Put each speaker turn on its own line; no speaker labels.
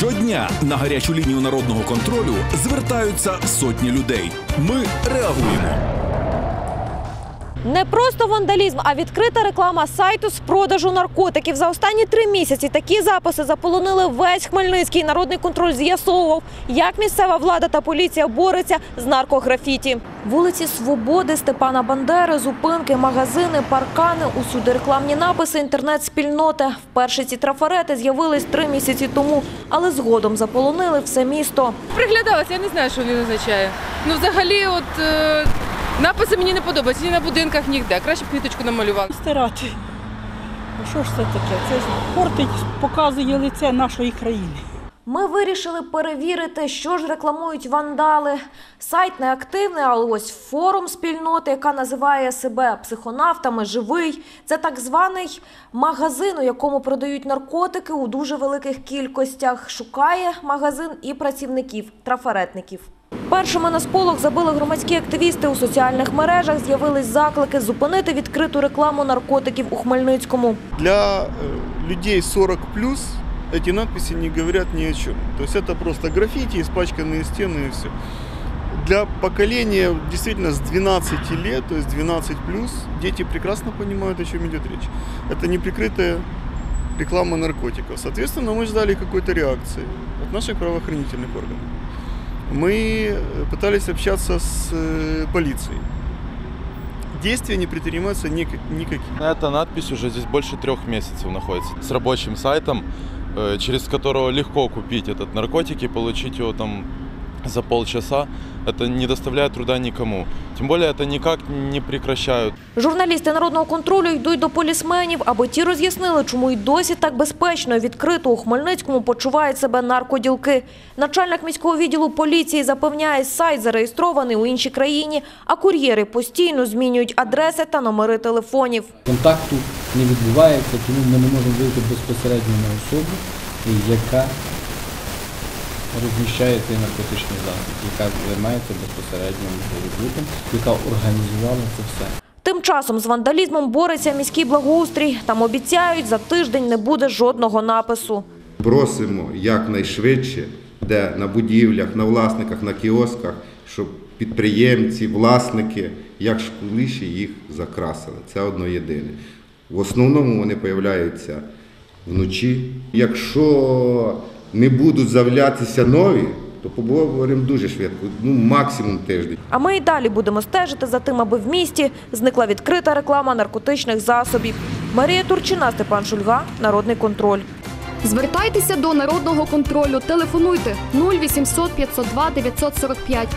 Щодня на гарячу лінію народного контролю звертаються сотні людей. Ми реагуємо.
Не просто вандалізм, а відкрита реклама сайту з продажу наркотиків. За останні три місяці такі записи заполонили весь Хмельницький. Народний контроль з'ясовував, як місцева влада та поліція бореться з наркографіті. Вулиці Свободи, Степана Бандери, зупинки, магазини, паркани. Усюди рекламні написи, інтернет-спільноти. Вперше ці трафарети з'явились три місяці тому, але згодом заполонили все місто.
Приглядалася, я не знаю, що він означає. Ну, взагалі, от е, написи мені не подобаються ні на будинках, ніде. Краще б квіточку намалювали.
стирати. А що ж це таке? Це ж портить, показує лице нашої країни.
Ми вирішили перевірити, що ж рекламують вандали. Сайт не активний, але ось форум спільноти, яка називає себе психонавтами живий. Це так званий магазин, у якому продають наркотики у дуже великих кількостях. Шукає магазин і працівників, трафаретників. Першими на сполох забили громадські активісти у соціальних мережах. З'явились заклики зупинити відкриту рекламу наркотиків у Хмельницькому.
Для э, людей 40 плюс эти надписи не говорят ни о чем. То есть это просто граффити, испачканные стены и все. Для поколения действительно с 12 лет, то есть 12 плюс, дети прекрасно понимают, о чем идет речь. Это неприкрытая реклама наркотиков. Соответственно, мы ждали какой-то реакции от наших правоохранительных органов. Мы э, пытались общаться с э, полицией. Действия не предпринимаются ник- никакие.
Эта надпись уже здесь больше трех месяцев находится. С рабочим сайтом, через которого легко купить этот наркотик и получить его там за полчаса. Это не доставляет труда никому. Тем более это никак не прекращают
Журналісти народного контролю йдуть до полісменів, аби ті роз'яснили, чому й досі так безпечно і відкрито у Хмельницькому почувають себе наркоділки. Начальник міського відділу поліції запевняє, сайт зареєстрований у іншій країні, а кур'єри постійно змінюють адреси та номери телефонів.
контакту не відбувається, тому ми не можемо вийти безпосередньо на особу, яка розміщає цей наркотичний засіб, яка займається безпосередньо збутом, яка організувала це все.
Тим часом з вандалізмом бореться міський благоустрій. Там обіцяють, за тиждень не буде жодного напису.
Просимо якнайшвидше, де на будівлях, на власниках, на кіосках, щоб підприємці, власники як школіші їх закрасили. Це одно єдине. В основному вони появляються вночі. Якщо не будуть з'являтися нові, то поговоримо дуже швидко, ну максимум тиждень.
А ми і далі будемо стежити за тим, аби в місті зникла відкрита реклама наркотичних засобів. Марія Турчина, Степан Шульга, Народний контроль.
Звертайтеся до народного контролю. Телефонуйте 0800 502 945.